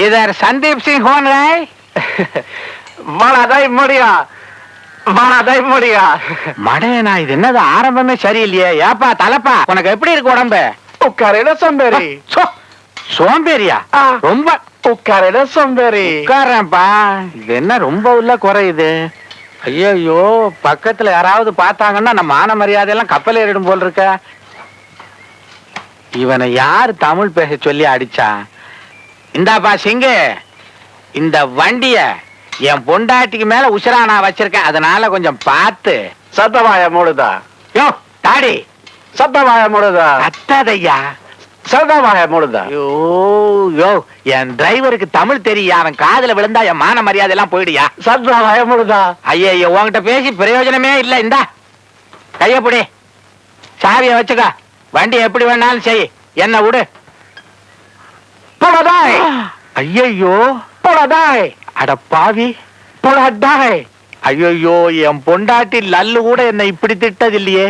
இதர் சந்தீப் சிங் ஹோன் ராய் வளதை முடியா முடியும் மடே நான் இது என்னது ஆரம்பமே சரியில்லையே ஏப்பா தலப்பா உனக்கு எப்படி இருக்கு உடம்பு உட்காரிட சோம்பேறி சோம்பேறியா ரொம்ப உட்காரிட சோம்பேறி உட்காரப்பா இது என்ன ரொம்ப உள்ள குறையுது ஐயோ பக்கத்துல யாராவது பார்த்தாங்கன்னா நம்ம மான மரியாதையெல்லாம் கப்பல் ஏறிடும் போல் இருக்க? இவனை யார் தமிழ் பேச சொல்லி அடிச்சா? இந்தாப்பா சிங்கு. இந்த வண்டிய என் பொண்டாட்டிக்கு மேல உசுரா நான் வச்சிருக்கேன். அதனால கொஞ்சம் பார்த்து. சத்தவாய மூடுதா? யோ தாடி சத்தவாய மூடுதா? கத்தாதையா சத்தவாய மூடுதா? ஐயோ யோ என் டிரைவருக்கு தமிழ் தெரியும் அவன் காதுல விழுந்தா என் மான மரியாதை எல்லாம் போயிடுயா? சத்தவாய மூடுதா? ஐயா உன்கிட்ட பேசி பிரயோஜனமே இல்ல. இந்தா கைய புடி. சாவிய வச்சுக்க. வண்டி எப்படி வேணாலும் செய். என்ன விடு. ஐயோ புலதாய். அட பாவி. புலதாய். ஐயோ என் பொண்டாட்டி லல்லு கூட என்னை இப்படி திட்டது இல்லையே